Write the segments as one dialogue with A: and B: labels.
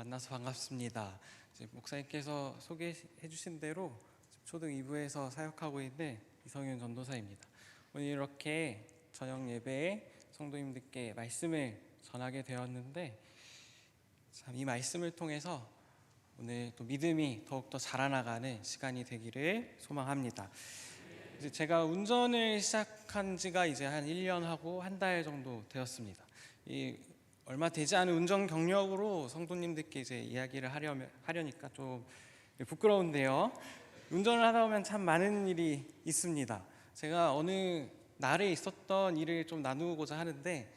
A: 만나서 반갑습니다. 목사님께서 소개해 주신 대로 초등 2부에서 사역하고 있는 이성윤 전도사입니다. 오늘 이렇게 저녁 예배에 성도님들께 말씀을 전하게 되었는데 참 이 말씀을 통해서 오늘 또 믿음이 더욱더 자라나가는 시간이 되기를 소망합니다. 이제 제가 운전을 시작한 지가 이제 한 1년 하고 한 달 정도 되었습니다. 이 얼마 되지 않은 운전 경력으로 성도님들께 이제 이야기를 하려면 하려니까 좀 부끄러운데요. 운전을 하다 보면 참 많은 일이 있습니다. 제가 어느 날에 있었던 일을 좀 나누고자 하는데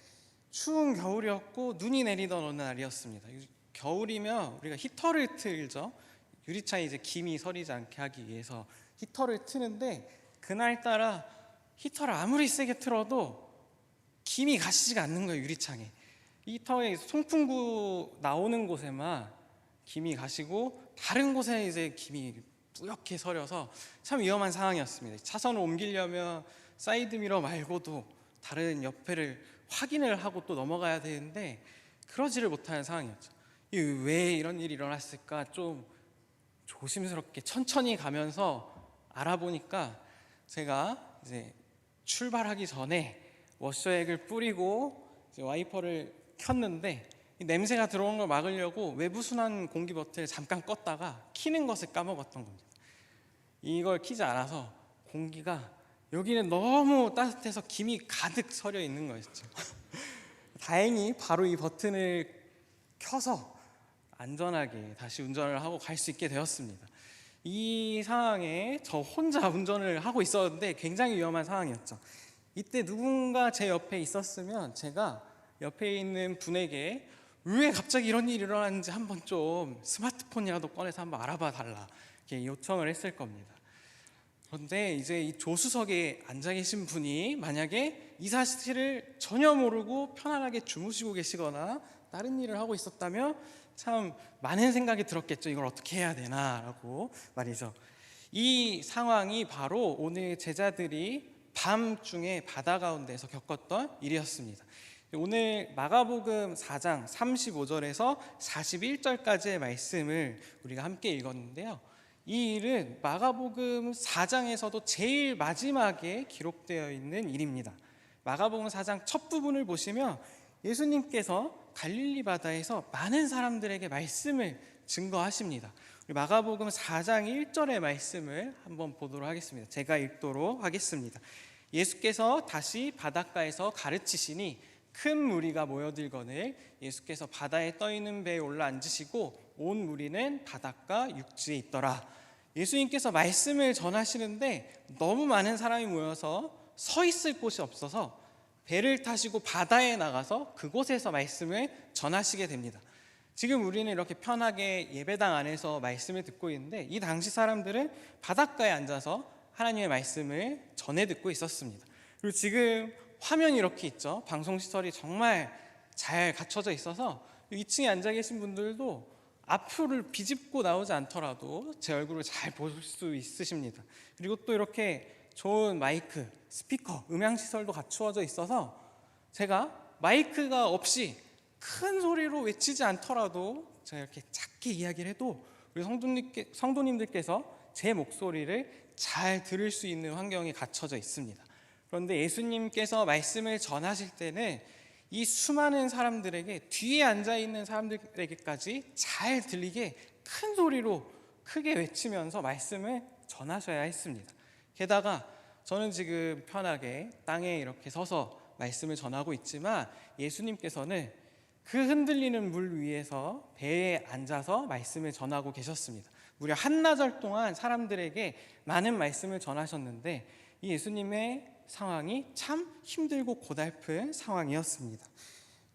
A: 추운 겨울이었고 눈이 내리던 어느 날이었습니다. 겨울이면 우리가 히터를 틀죠. 유리창에 이제 김이 서리지 않게 하기 위해서 히터를 트는데 그날 따라 히터를 아무리 세게 틀어도 김이 가시지가 않는 거예요 유리창에. 히터의 송풍구 나오는 곳에만 김이 가시고 다른 곳에 이제 김이 뿌옇게 서려서 참 위험한 상황이었습니다. 차선을 옮기려면 사이드미러 말고도 다른 옆에를 확인을 하고 또 넘어가야 되는데 그러지를 못하는 상황이었죠. 이왜 이런 일이 일어났을까 좀 조심스럽게 천천히 가면서 알아보니까 제가 이제 출발하기 전에 워셔액을 뿌리고 와이퍼를 켰는데 이 냄새가 들어오는 걸 막으려고 외부 순환 공기 버튼을 잠깐 껐다가 키는 것을 까먹었던 겁니다. 이걸 키지 않아서 공기가 여기는 너무 따뜻해서 김이 가득 서려 있는 거였죠. 다행히 바로 이 버튼을 켜서 안전하게 다시 운전을 하고 갈 수 있게 되었습니다. 이 상황에 저 혼자 운전을 하고 있었는데 굉장히 위험한 상황이었죠. 이때 누군가 제 옆에 있었으면 제가 옆에 있는 분에게 왜 갑자기 이런 일이 일어났는지 한번 좀 스마트폰이라도 꺼내서 한번 알아봐 달라 이렇게 요청을 했을 겁니다. 그런데 이제 이 조수석에 앉아 계신 분이 만약에 이 사실을 전혀 모르고 편안하게 주무시고 계시거나 다른 일을 하고 있었다면 참 많은 생각이 들었겠죠. 이걸 어떻게 해야 되나라고 말이죠. 이 상황이 바로 오늘 제자들이 밤중에 바다 가운데서 겪었던 일이었습니다. 오늘 마가복음 4장 35절에서 41절까지의 말씀을 우리가 함께 읽었는데요. 이 일은 마가복음 4장에서도 제일 마지막에 기록되어 있는 일입니다. 마가복음 4장 첫 부분을 보시면 예수님께서 갈릴리 바다에서 많은 사람들에게 말씀을 증거하십니다. 마가복음 4장 1절의 말씀을 한번 보도록 하겠습니다. 제가 읽도록 하겠습니다. 예수께서 다시 바닷가에서 가르치시니 큰 무리가 모여들거늘 예수께서 바다에 떠 있는 배에 올라 앉으시고 온 무리는 바닷가 육지에 있더라. 예수님께서 말씀을 전하시는데 너무 많은 사람이 모여서 서 있을 곳이 없어서 배를 타시고 바다에 나가서 그곳에서 말씀을 전하시게 됩니다. 지금 우리는 이렇게 편하게 예배당 안에서 말씀을 듣고 있는데 이 당시 사람들은 바닷가에 앉아서 하나님의 말씀을 전해 듣고 있었습니다. 그리고 지금 화면이 이렇게 있죠. 방송 시설이 정말 잘 갖춰져 있어서 2층에 앉아 계신 분들도 앞을 비집고 나오지 않더라도 제 얼굴을 잘볼수 있으십니다. 그리고 또 이렇게 좋은 마이크, 스피커, 음향 시설도 갖추어져 있어서 제가 마이크가 없이 큰 소리로 외치지 않더라도 제가 이렇게 작게 이야기를 해도 우리 성도님들께서 제 목소리를 잘 들을 수 있는 환경이 갖춰져 있습니다. 그런데 예수님께서 말씀을 전하실 때는 이 수많은 사람들에게 뒤에 앉아 있는 사람들에게까지 잘 들리게 큰 소리로 크게 외치면서 말씀을 전하셔야 했습니다. 게다가 저는 지금 편하게 땅에 이렇게 서서 말씀을 전하고 있지만 예수님께서는 그 흔들리는 물 위에서 배에 앉아서 말씀을 전하고 계셨습니다. 무려 한나절 동안 사람들에게 많은 말씀을 전하셨는데 이 예수님의 상황이 참 힘들고 고달픈 상황이었습니다.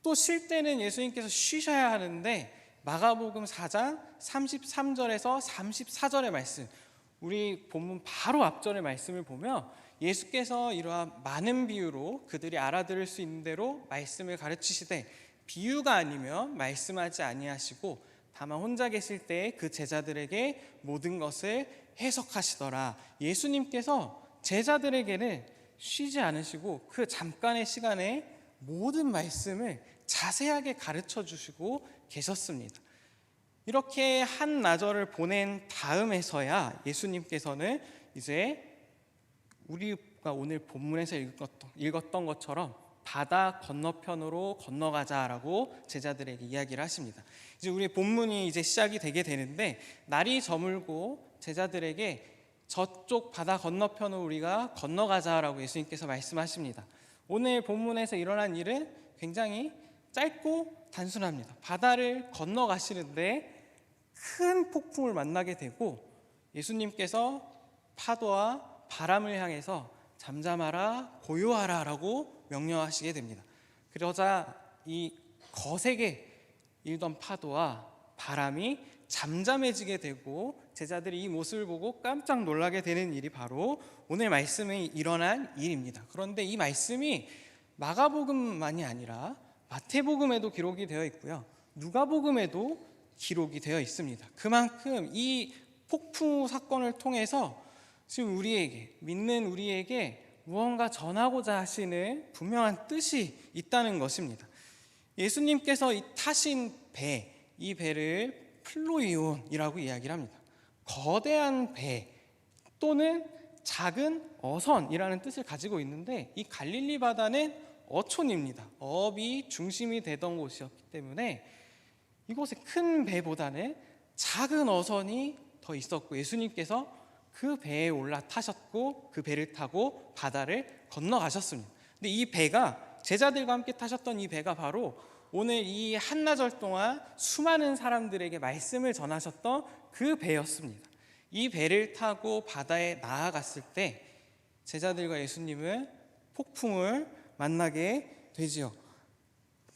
A: 또 쉴 때는 예수님께서 쉬셔야 하는데 마가복음 4장 33절에서 34절의 말씀 우리 본문 바로 앞절의 말씀을 보면 예수께서 이러한 많은 비유로 그들이 알아들을 수 있는 대로 말씀을 가르치시되 비유가 아니면 말씀하지 아니하시고 다만 혼자 계실 때 그 제자들에게 모든 것을 해석하시더라. 예수님께서 제자들에게는 쉬지 않으시고 그 잠깐의 시간에 모든 말씀을 자세하게 가르쳐 주시고 계셨습니다. 이렇게 한 나절을 보낸 다음에서야 예수님께서는 이제 우리가 오늘 본문에서 읽었던, 읽었던 것처럼 바다 건너편으로 건너가자라고 제자들에게 이야기를 하십니다. 이제 우리 본문이 이제 시작이 되게 되는데 날이 저물고 제자들에게 저쪽 바다 건너편으로 우리가 건너가자라고 예수님께서 말씀하십니다. 오늘 본문에서 일어난 일은 굉장히 짧고 단순합니다. 바다를 건너가시는데 큰 폭풍을 만나게 되고 예수님께서 파도와 바람을 향해서 잠잠하라 고요하라라고 명령하시게 됩니다. 그러자 이 거세게 일던 파도와 바람이 잠잠해지게 되고 제자들이 이 모습을 보고 깜짝 놀라게 되는 일이 바로 오늘 말씀에 일어난 일입니다. 그런데 이 말씀이 마가복음만이 아니라 마태복음에도 기록이 되어 있고요. 누가복음에도 기록이 되어 있습니다. 그만큼 이 폭풍 사건을 통해서 지금 우리에게 믿는 우리에게 무언가 전하고자 하시는 분명한 뜻이 있다는 것입니다. 예수님께서 이 타신 배, 이 배를 플로이온이라고 이야기를 합니다. 거대한 배 또는 작은 어선이라는 뜻을 가지고 있는데 이 갈릴리 바다는 어촌입니다. 어업이 중심이 되던 곳이었기 때문에 이곳에 큰 배보다는 작은 어선이 더 있었고 예수님께서 그 배에 올라타셨고 그 배를 타고 바다를 건너가셨습니다. 근데 이 배가 제자들과 함께 타셨던 이 배가 바로 오늘 이 한나절 동안 수많은 사람들에게 말씀을 전하셨던 그 배였습니다. 이 배를 타고 바다에 나아갔을 때 제자들과 예수님은 폭풍을 만나게 되지요.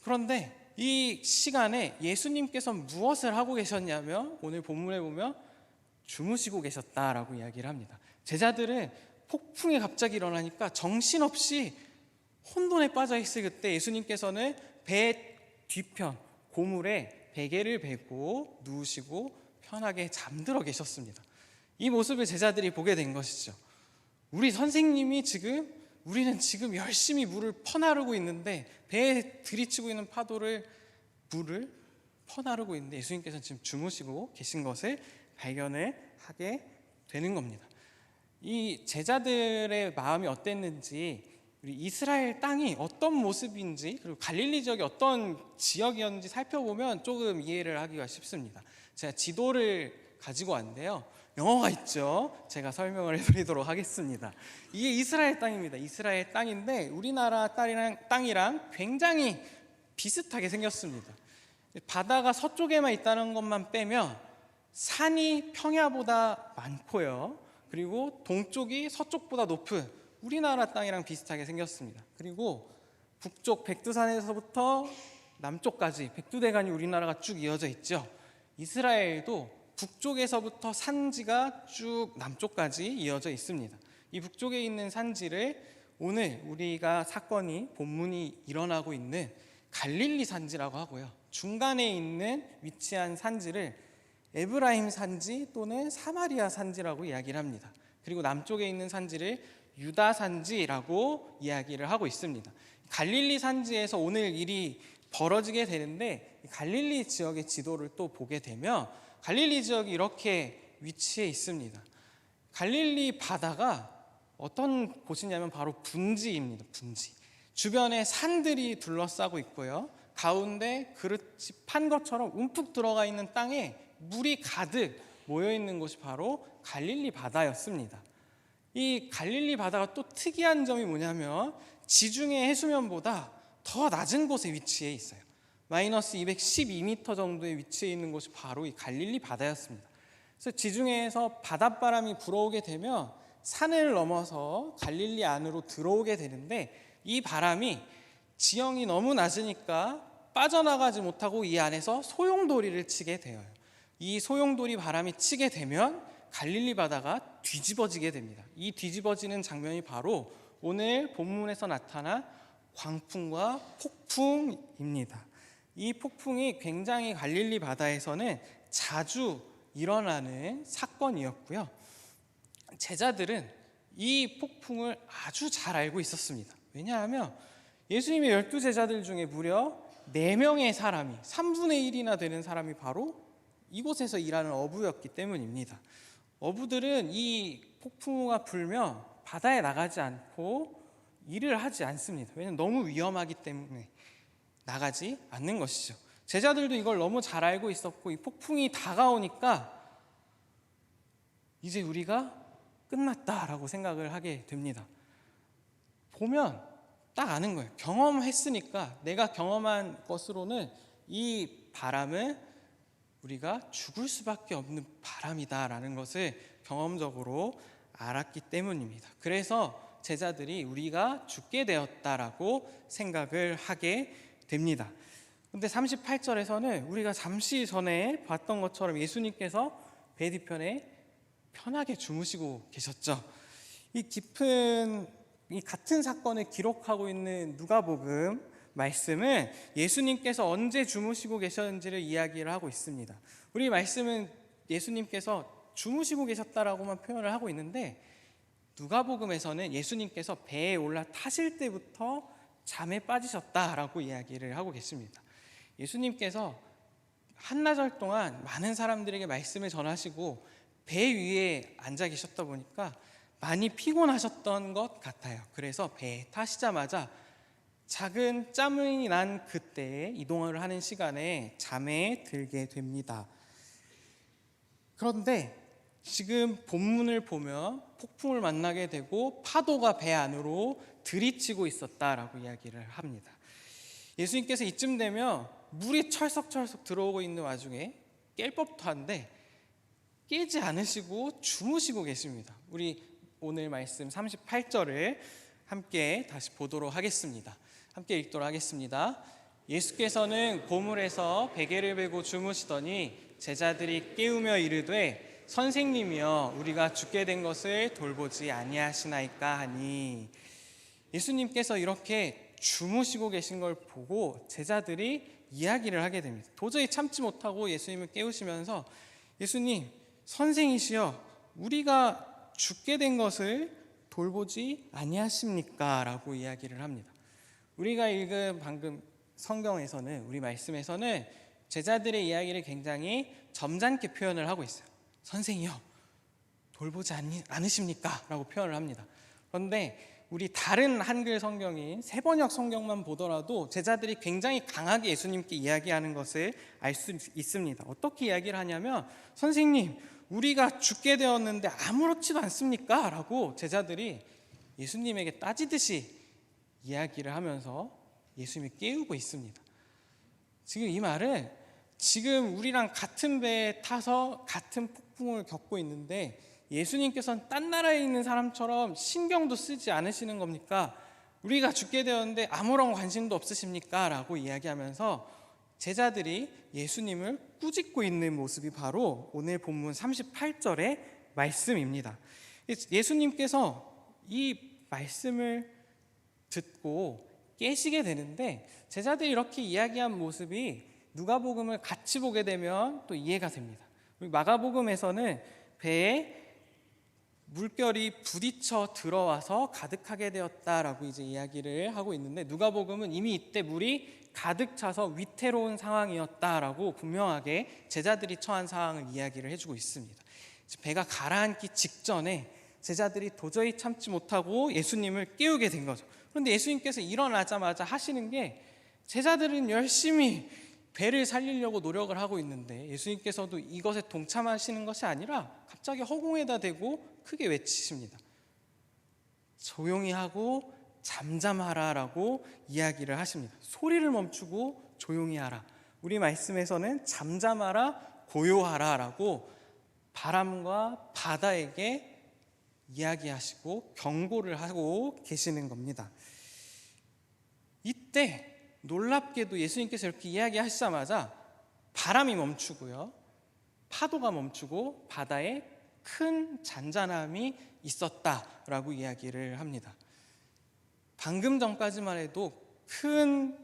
A: 그런데 이 시간에 예수님께서 무엇을 하고 계셨냐면 오늘 본문에 보면 주무시고 계셨다라고 이야기를 합니다. 제자들은 폭풍이 갑자기 일어나니까 정신없이 혼돈에 빠져 있을 그때 예수님께서는 배 뒤편 고물에 베개를 베고 누우시고 편하게 잠들어 계셨습니다. 이 모습을 제자들이 보게 된 것이죠. 우리 선생님이 지금 우리는 지금 열심히 물을 퍼나르고 있는데 배에 들이치고 있는 파도를 물을 퍼나르고 있는데 예수님께서는 지금 주무시고 계신 것을 발견을 하게 되는 겁니다. 이 제자들의 마음이 어땠는지 우리 이스라엘 땅이 어떤 모습인지 그리고 갈릴리 지역이 어떤 지역이었는지 살펴보면 조금 이해를 하기가 쉽습니다. 제가 지도를 가지고 왔는데요. 영어가 있죠. 제가 설명을 해드리도록 하겠습니다. 이게 이스라엘 땅입니다. 이스라엘 땅인데 우리나라 땅이랑, 땅이랑 굉장히 비슷하게 생겼습니다. 바다가 서쪽에만 있다는 것만 빼면 산이 평야보다 많고요. 그리고 동쪽이 서쪽보다 높은 우리나라 땅이랑 비슷하게 생겼습니다. 그리고 북쪽 백두산에서부터 남쪽까지 백두대간이 우리나라가 쭉 이어져 있죠. 이스라엘도 북쪽에서부터 산지가 쭉 남쪽까지 이어져 있습니다. 이 북쪽에 있는 산지를 오늘 우리가 사건이 본문이 일어나고 있는 갈릴리 산지라고 하고요. 중간에 있는 위치한 산지를 에브라임 산지 또는 사마리아 산지라고 이야기를 합니다. 그리고 남쪽에 있는 산지를 유다 산지라고 이야기를 하고 있습니다. 갈릴리 산지에서 오늘 일이 벌어지게 되는데 갈릴리 지역의 지도를 또 보게 되면 갈릴리 지역이 이렇게 위치해 있습니다. 갈릴리 바다가 어떤 곳이냐면 바로 분지입니다. 분지. 주변에 산들이 둘러싸고 있고요. 가운데 그릇이 판 것처럼 움푹 들어가 있는 땅에 물이 가득 모여 있는 곳이 바로 갈릴리 바다였습니다. 이 갈릴리 바다가 또 특이한 점이 뭐냐면 지중해 해수면보다 더 낮은 곳에 위치해 있어요. 마이너스 212m 정도에 위치해 있는 곳이 바로 이 갈릴리 바다였습니다. 그래서 지중해에서 바닷바람이 불어오게 되면 산을 넘어서 갈릴리 안으로 들어오게 되는데 이 바람이 지형이 너무 낮으니까 빠져나가지 못하고 이 안에서 소용돌이를 치게 되어요. 이 소용돌이 바람이 치게 되면 갈릴리 바다가 뒤집어지게 됩니다. 이 뒤집어지는 장면이 바로 오늘 본문에서 나타난 광풍과 폭풍입니다. 이 폭풍이 굉장히 갈릴리 바다에서는 자주 일어나는 사건이었고요. 제자들은 이 폭풍을 아주 잘 알고 있었습니다. 왜냐하면 예수님의 열두 제자들 중에 무려 4명의 사람이 3분의 1이나 되는 사람이 바로 이곳에서 일하는 어부였기 때문입니다. 어부들은 이 폭풍우가 불면 바다에 나가지 않고 일을 하지 않습니다. 왜냐하면 너무 위험하기 때문에 나가지 않는 것이죠. 제자들도 이걸 너무 잘 알고 있었고 이 폭풍이 다가오니까 이제 우리가 끝났다라고 생각을 하게 됩니다. 보면 딱 아는 거예요. 경험했으니까 내가 경험한 것으로는 이 바람은 우리가 죽을 수밖에 없는 바람이다라는 것을 경험적으로 알았기 때문입니다. 그래서 제자들이 우리가 죽게 되었다라고 생각을 하게 됩니다. 근데 38절에서는 우리가 잠시 전에 봤던 것처럼 예수님께서 배 뒤편에 편하게 주무시고 계셨죠. 이 깊은 이 같은 사건을 기록하고 있는 누가복음 말씀은 예수님께서 언제 주무시고 계셨는지를 이야기를 하고 있습니다. 우리 말씀은 예수님께서 주무시고 계셨다라고만 표현을 하고 있는데 누가복음에서는 예수님께서 배에 올라 타실 때부터 잠에 빠지셨다라고 이야기를 하고 계십니다. 예수님께서 한나절 동안 많은 사람들에게 말씀을 전하시고 배 위에 앉아 계셨다 보니까 많이 피곤하셨던 것 같아요. 그래서 배에 타시자마자 작은 짬이 난 그때에 이동을 하는 시간에 잠에 들게 됩니다. 그런데 지금 본문을 보면 폭풍을 만나게 되고 파도가 배 안으로 들이치고 있었다라고 이야기를 합니다. 예수님께서 이쯤 되면 물이 철썩철썩 들어오고 있는 와중에 깰 법도 한데 깨지 않으시고 주무시고 계십니다. 우리 오늘 말씀 38절을 함께 다시 보도록 하겠습니다. 함께 읽도록 하겠습니다. 예수께서는 고물에서 베개를 베고 주무시더니 제자들이 깨우며 이르되 선생님이여 우리가 죽게 된 것을 돌보지 아니하시나이까 하니 예수님께서 이렇게 주무시고 계신 걸 보고 제자들이 이야기를 하게 됩니다. 도저히 참지 못하고 예수님을 깨우시면서 예수님 선생이시여 우리가 죽게 된 것을 돌보지 아니하십니까? 라고 이야기를 합니다. 우리가 읽은 방금 성경에서는 우리 말씀에서는 제자들의 이야기를 굉장히 점잖게 표현을 하고 있어요. 선생이요 돌보지 않으십니까? 라고 표현을 합니다. 그런데 우리 다른 한글 성경인 세번역 성경만 보더라도 제자들이 굉장히 강하게 예수님께 이야기하는 것을 알 수 있습니다. 어떻게 이야기를 하냐면 선생님 우리가 죽게 되었는데 아무렇지도 않습니까? 라고 제자들이 예수님에게 따지듯이 이야기를 하면서 예수님을 깨우고 있습니다. 지금 이 말은 지금 우리랑 같은 배에 타서 같은 폭풍을 겪고 있는데 예수님께서는 딴 나라에 있는 사람처럼 신경도 쓰지 않으시는 겁니까? 우리가 죽게 되었는데 아무런 관심도 없으십니까? 라고 이야기하면서 제자들이 예수님을 꾸짖고 있는 모습이 바로 오늘 본문 38절의 말씀입니다. 예수님께서 이 말씀을 듣고 깨시게 되는데 제자들이 이렇게 이야기한 모습이 누가복음을 같이 보게 되면 또 이해가 됩니다. 마가복음에서는 배에 물결이 부딪혀 들어와서 가득하게 되었다라고 이제 이야기를 하고 있는데 누가복음은 이미 이때 물이 가득 차서 위태로운 상황이었다라고 분명하게 제자들이 처한 상황을 이야기를 해주고 있습니다. 배가 가라앉기 직전에 제자들이 도저히 참지 못하고 예수님을 깨우게 된 거죠. 그런데 예수님께서 일어나자마자 하시는 게 제자들은 열심히 배를 살리려고 노력을 하고 있는데 예수님께서도 이것에 동참하시는 것이 아니라 갑자기 허공에다 대고 크게 외치십니다. 조용히 하고 잠잠하라라고 이야기를 하십니다. 소리를 멈추고 조용히 하라. 우리 말씀에서는 잠잠하라, 고요하라라고 바람과 바다에게 이야기하시고 경고를 하고 계시는 겁니다. 이때 놀랍게도 예수님께서 이렇게 이야기하시자마자 바람이 멈추고요. 파도가 멈추고 바다에 큰 잔잔함이 있었다라고 이야기를 합니다. 방금 전까지만 해도 큰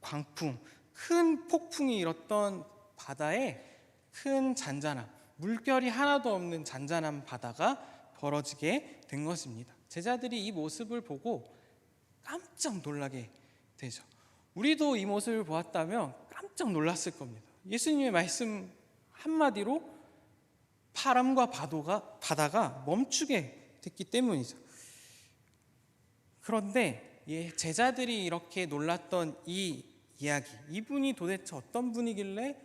A: 광풍, 큰 폭풍이 일었던 바다에 큰 잔잔함, 물결이 하나도 없는 잔잔한 바다가 벌어지게 된 것입니다. 제자들이 이 모습을 보고 깜짝 놀라게 되죠. 우리도 이 모습을 보았다면 깜짝 놀랐을 겁니다. 예수님의 말씀 한마디로 바람과 바다가, 바다가 멈추게 됐기 때문이죠. 그런데 예, 제자들이 이렇게 놀랐던 이 이야기, 이분이 도대체 어떤 분이길래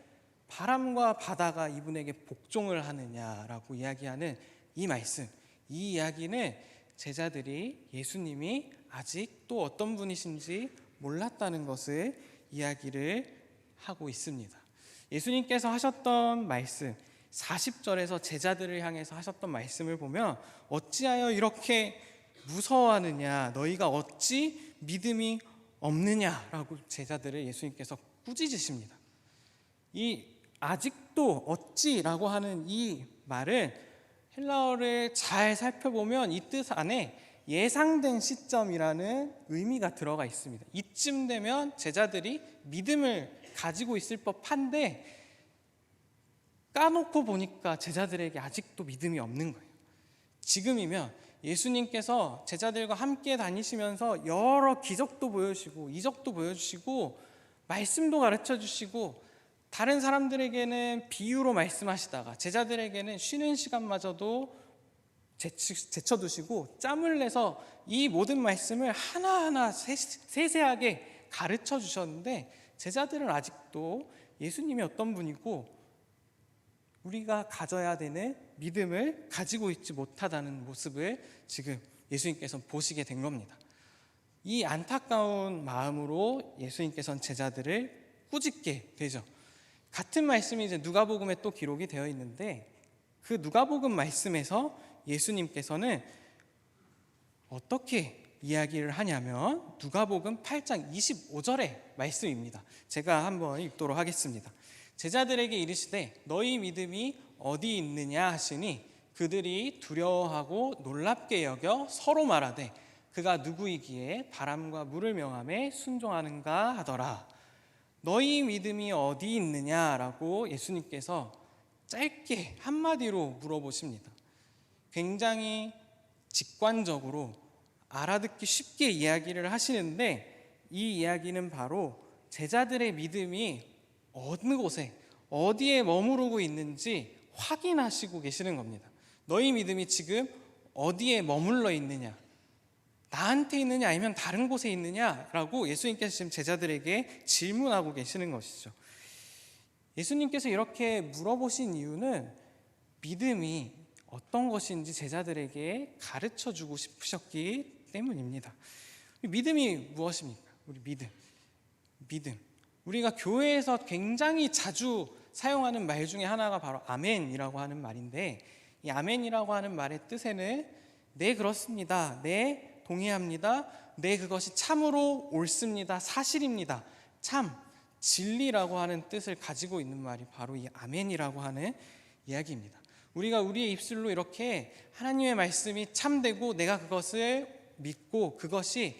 A: 바람과 바다가 이분에게 복종을 하느냐라고 이야기하는 이 말씀, 이 이야기는 제자들이 예수님이 아직 또 어떤 분이신지 몰랐다는 것을 이야기를 하고 있습니다. 예수님께서 하셨던 말씀, 40절에서 제자들을 향해서 하셨던 말씀을 보면 어찌하여 이렇게 무서워하느냐 너희가 어찌 믿음이 없느냐라고 제자들을 예수님께서 꾸짖으십니다. 이 아직도 어찌라고 하는 이 말은 헬라어를 잘 살펴보면 이 뜻 안에 예상된 시점이라는 의미가 들어가 있습니다. 이쯤 되면 제자들이 믿음을 가지고 있을 법한데 까놓고 보니까 제자들에게 아직도 믿음이 없는 거예요. 지금이면 예수님께서 제자들과 함께 다니시면서 여러 기적도 보여주시고 이적도 보여주시고 말씀도 가르쳐 주시고 다른 사람들에게는 비유로 말씀하시다가 제자들에게는 쉬는 시간마저도 제쳐두시고 짬을 내서 이 모든 말씀을 하나하나 세세하게 가르쳐 주셨는데 제자들은 아직도 예수님이 어떤 분이고 우리가 가져야 되는 믿음을 가지고 있지 못하다는 모습을 지금 예수님께서 보시게 된 겁니다. 이 안타까운 마음으로 예수님께서는 제자들을 꾸짖게 되죠. 같은 말씀이 이제 누가복음에 또 기록이 되어 있는데 그 누가복음 말씀에서 예수님께서는 어떻게 이야기를 하냐면 누가복음 8장 25절의 말씀입니다. 제가 한번 읽도록 하겠습니다. 제자들에게 이르시되 너희 믿음이 어디 있느냐 하시니 그들이 두려워하고 놀랍게 여겨 서로 말하되 그가 누구이기에 바람과 물을 명함에 순종하는가 하더라. 너희 믿음이 어디 있느냐라고 예수님께서 짧게 한마디로 물어보십니다. 굉장히 직관적으로 알아듣기 쉽게 이야기를 하시는데 이 이야기는 바로 제자들의 믿음이 어느 곳에 어디에 머무르고 있는지 확인하시고 계시는 겁니다. 너희 믿음이 지금 어디에 머물러 있느냐? 나한테 있느냐 아니면 다른 곳에 있느냐라고 예수님께서 지금 제자들에게 질문하고 계시는 것이죠. 예수님께서 이렇게 물어보신 이유는 믿음이 어떤 것인지 제자들에게 가르쳐 주고 싶으셨기 때문입니다. 믿음이 무엇입니까? 우리 믿음. 믿음. 우리가 교회에서 굉장히 자주 사용하는 말 중에 하나가 바로 아멘이라고 하는 말인데 이 아멘이라고 하는 말의 뜻에는 네 그렇습니다. 네 동의합니다. 네 그것이 참으로 옳습니다. 사실입니다. 참 진리라고 하는 뜻을 가지고 있는 말이 바로 이 아멘이라고 하는 이야기입니다. 우리가 우리의 입술로 이렇게 하나님의 말씀이 참되고 내가 그것을 믿고 그것이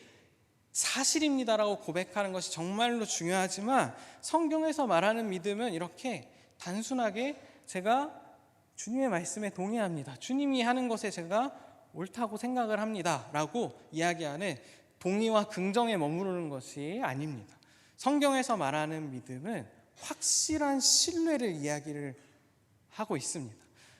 A: 사실입니다라고 고백하는 것이 정말로 중요하지만 성경에서 말하는 믿음은 이렇게 단순하게 제가 주님의 말씀에 동의합니다. 주님이 하는 것에 제가 옳다고 생각을 합니다라고 이야기하는 동의와 긍정에 머무르는 것이 아닙니다. 성경에서 말하는 믿음은 확실한 신뢰를 이야기를 하고 있습니다.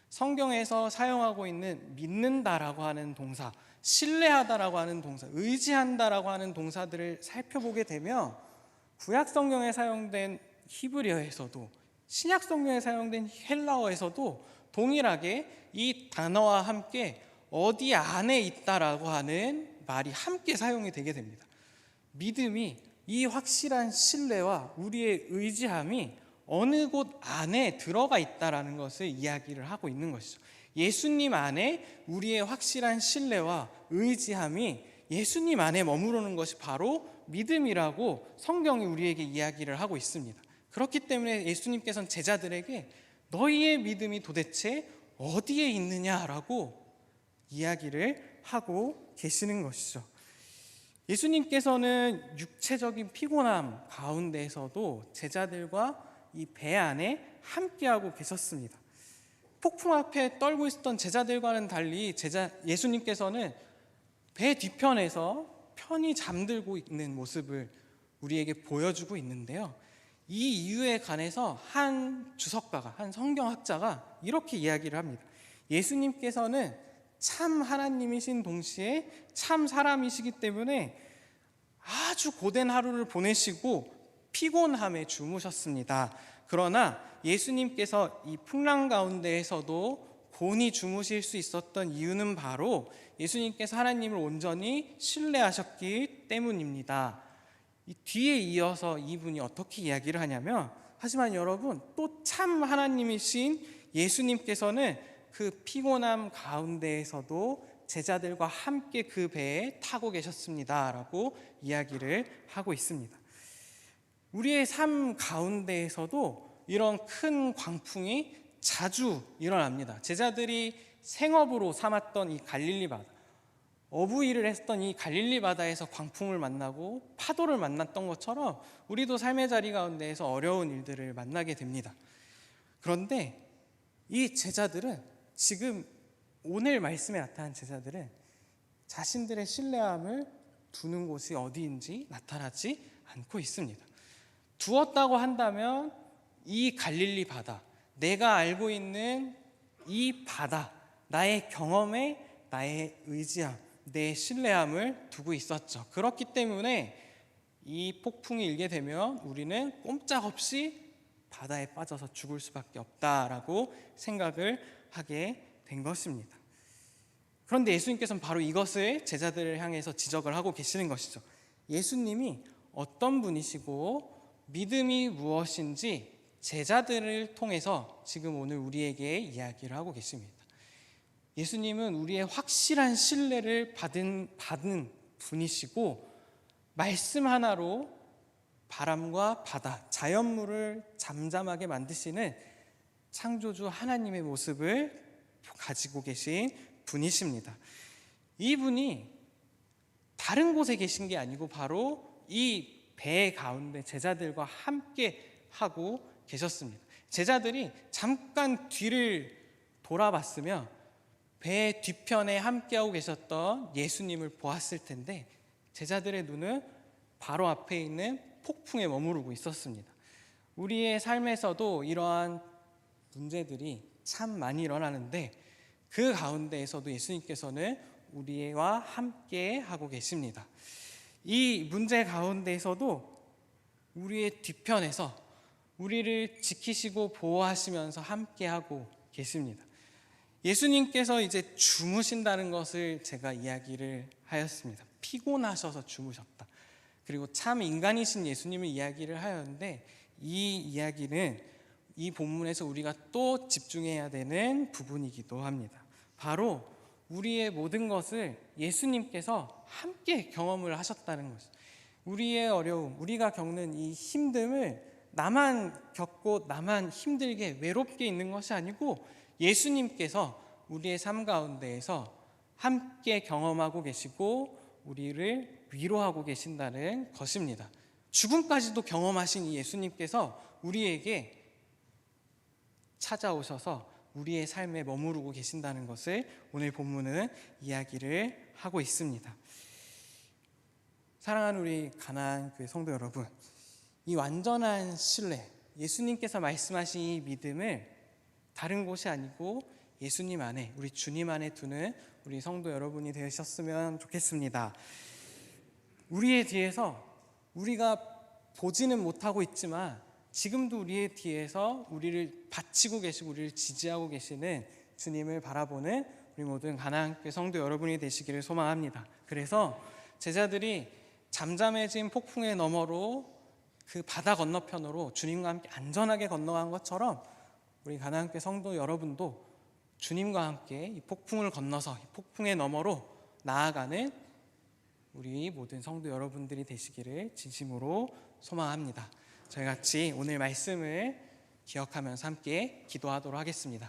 A: 성경에서 사용하고 있는 믿는다라고 하는 동사, 신뢰하다라고 하는 동사, 의지한다라고 하는 동사들을 살펴보게 되면 구약 성경에 사용된 히브리어에서도 신약 성경에 사용된 헬라어에서도 동일하게 이 단어와 함께 어디 안에 있다라고 하는 말이 함께 사용이 되게 됩니다. 믿음이 이 확실한 신뢰와 우리의 의지함이 어느 곳 안에 들어가 있다라는 것을 이야기를 하고 있는 것이죠. 예수님 안에 우리의 확실한 신뢰와 의지함이 예수님 안에 머무르는 것이 바로 믿음이라고 성경이 우리에게 이야기를 하고 있습니다. 그렇기 때문에 예수님께서는 제자들에게 너희의 믿음이 도대체 어디에 있느냐라고 이야기를 하고 계시는 것이죠. 예수님께서는 육체적인 피곤함 가운데에서도 제자들과 이 배 안에 함께하고 계셨습니다. 폭풍 앞에 떨고 있었던 제자들과는 달리 제자 예수님께서는 배 뒤편에서 편히 잠들고 있는 모습을 우리에게 보여주고 있는데요. 이 이유에 관해서 한 주석가가 한 성경학자가 이렇게 이야기를 합니다. 예수님께서는 참 하나님이신 동시에 참 사람이시기 때문에 아주 고된 하루를 보내시고 피곤함에 주무셨습니다. 그러나 예수님께서 이 풍랑 가운데에서도 곤히 주무실 수 있었던 이유는 바로 예수님께서 하나님을 온전히 신뢰하셨기 때문입니다. 이 뒤에 이어서 이분이 어떻게 이야기를 하냐면 하지만 여러분 또 참 하나님이신 예수님께서는 그 피곤함 가운데에서도 제자들과 함께 그 배에 타고 계셨습니다라고 이야기를 하고 있습니다. 우리의 삶 가운데에서도 이런 큰 광풍이 자주 일어납니다. 제자들이 생업으로 삼았던 이 갈릴리 바다, 어부 일을 했던 이 갈릴리 바다에서 광풍을 만나고 파도를 만났던 것처럼 우리도 삶의 자리 가운데에서 어려운 일들을 만나게 됩니다. 그런데 이 제자들은 지금 오늘 말씀에 나타난 제자들은 자신들의 신뢰함을 두는 곳이 어디인지 나타나지 않고 있습니다. 두었다고 한다면 이 갈릴리 바다, 내가 알고 있는 이 바다, 나의 경험에 나의 의지함, 내 신뢰함을 두고 있었죠. 그렇기 때문에 이 폭풍이 일게 되면 우리는 꼼짝없이 바다에 빠져서 죽을 수밖에 없다라고 생각을 하게 된 것입니다. 그런데 예수님께서는 바로 이것을 제자들을 향해서 지적을 하고 계시는 것이죠. 예수님이 어떤 분이시고 믿음이 무엇인지 제자들을 통해서 지금 오늘 우리에게 이야기를 하고 계십니다. 예수님은 우리의 확실한 신뢰를 받은, 받은 분이시고 말씀 하나로 바람과 바다, 자연물을 잠잠하게 만드시는 창조주 하나님의 모습을 가지고 계신 분이십니다. 이분이 다른 곳에 계신 게 아니고 바로 이 배 가운데 제자들과 함께 하고 계셨습니다. 제자들이 잠깐 뒤를 돌아봤으면 배 뒤편에 함께하고 계셨던 예수님을 보았을 텐데 제자들의 눈은 바로 앞에 있는 폭풍에 머무르고 있었습니다. 우리의 삶에서도 이러한 문제들이 참 많이 일어나는데 그 가운데에서도 예수님께서는 우리와 함께 하고 계십니다. 이 문제 가운데에서도 우리의 뒤편에서 우리를 지키시고 보호하시면서 함께 하고 계십니다. 예수님께서 이제 주무신다는 것을 제가 이야기를 하였습니다. 피곤하셔서 주무셨다. 그리고 참 인간이신 예수님을 이야기를 하였는데 이 이야기는 이 본문에서 우리가 또 집중해야 되는 부분이기도 합니다. 바로 우리의 모든 것을 예수님께서 함께 경험을 하셨다는 것. 우리의 어려움, 우리가 겪는 이 힘듦을 나만 겪고 나만 힘들게 외롭게 있는 것이 아니고 예수님께서 우리의 삶 가운데에서 함께 경험하고 계시고 우리를 위로하고 계신다는 것입니다. 죽음까지도 경험하신 이 예수님께서 우리에게 찾아오셔서 우리의 삶에 머무르고 계신다는 것을 오늘 본문은 이야기를 하고 있습니다. 사랑하는 우리 가나안 그 성도 여러분, 이 완전한 신뢰, 예수님께서 말씀하신 이 믿음을 다른 곳이 아니고 예수님 안에, 우리 주님 안에 두는 우리 성도 여러분이 되셨으면 좋겠습니다. 우리의 뒤에서 우리가 보지는 못하고 있지만 지금도 우리의 뒤에서 우리를 바치고 계시고 우리를 지지하고 계시는 주님을 바라보는 우리 모든 가나안교회 성도 여러분이 되시기를 소망합니다. 그래서 제자들이 잠잠해진 폭풍의 너머로 그 바다 건너편으로 주님과 함께 안전하게 건너간 것처럼 우리 가나안교회 성도 여러분도 주님과 함께 이 폭풍을 건너서 이 폭풍의 너머로 나아가는 우리 모든 성도 여러분들이 되시기를 진심으로 소망합니다. 저희 같이 오늘 말씀을 기억하면서 함께 기도하도록 하겠습니다.